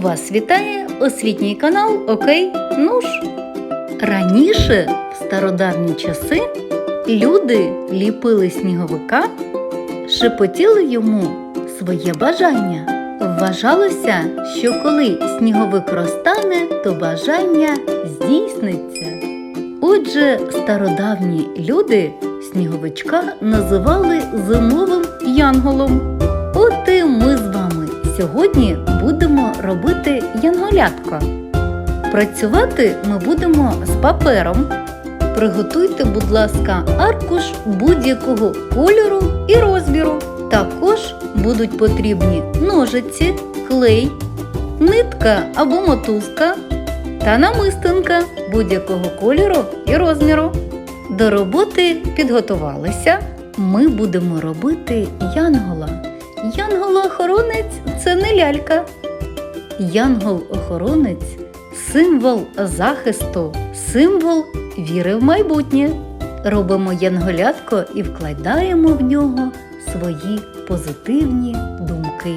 Вас вітає освітній канал Окей Нуш. Раніше, в стародавні часи, люди ліпили сніговика, шепотіли йому своє бажання. Вважалося, що коли сніговик розтане, то бажання здійсниться. Отже, стародавні люди сніговичка називали зимовим янголом. Сьогодні будемо робити янголятко. Працювати ми будемо з папером. Приготуйте, будь ласка, аркуш будь-якого кольору і розміру. Також будуть потрібні ножиці, клей, нитка або мотузка та намистинка будь-якого кольору і розміру. До роботи підготувалися. Ми будемо робити янгола. Янгол-охоронець це не лялька. Янгол-охоронець символ захисту, символ віри в майбутнє. Робимо янголятко і вкладаємо в нього свої позитивні думки,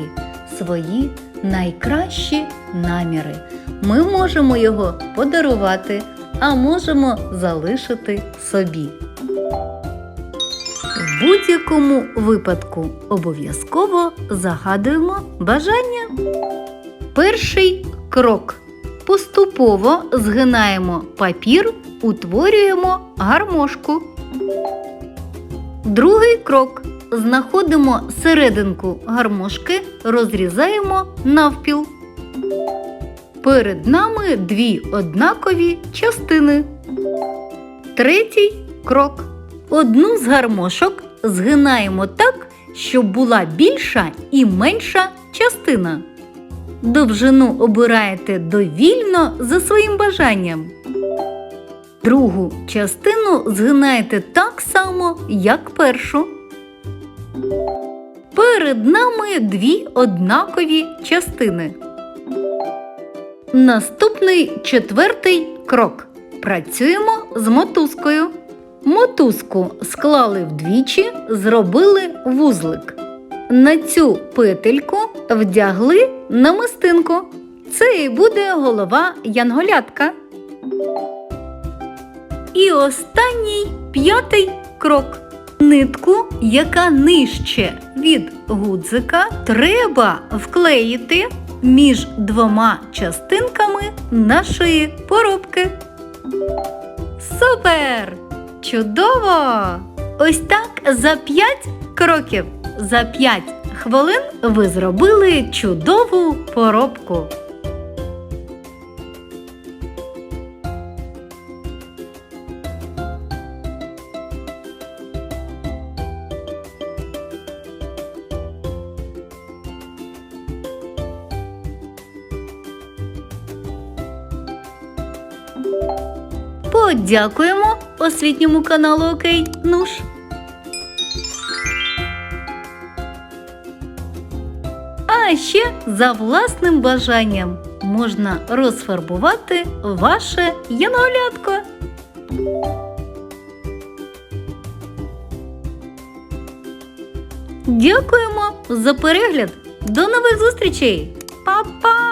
свої найкращі наміри. Ми можемо його подарувати, а можемо залишити собі. Будь-якому випадку обов'язково загадуємо бажання. Перший крок. Поступово згинаємо папір, утворюємо гармошку. Другий крок. Знаходимо серединку гармошки, розрізаємо навпіл. Перед нами дві однакові частини. Третій крок. Одну з гармошок згинаємо так, щоб була більша і менша частина. Довжину обираєте довільно за своїм бажанням. Другу частину згинаєте так само, як першу. Перед нами дві однакові частини. Наступний четвертий крок. Працюємо з мотузкою. Мотузку склали вдвічі, зробили вузлик. На цю петельку вдягли намистинку. Це і буде голова янголятка. І останній п'ятий крок. Нитку, яка нижче від гудзика, треба вклеїти між двома частинками нашої поробки. Супер! Чудово! Ось так за 5 кроків, за 5 хвилин ви зробили чудову поробку. Подякуємо освітньому каналу Окей Нуш. А ще за власним бажанням можна розфарбувати ваше янголятко. Дякуємо за перегляд. До нових зустрічей! Па-па!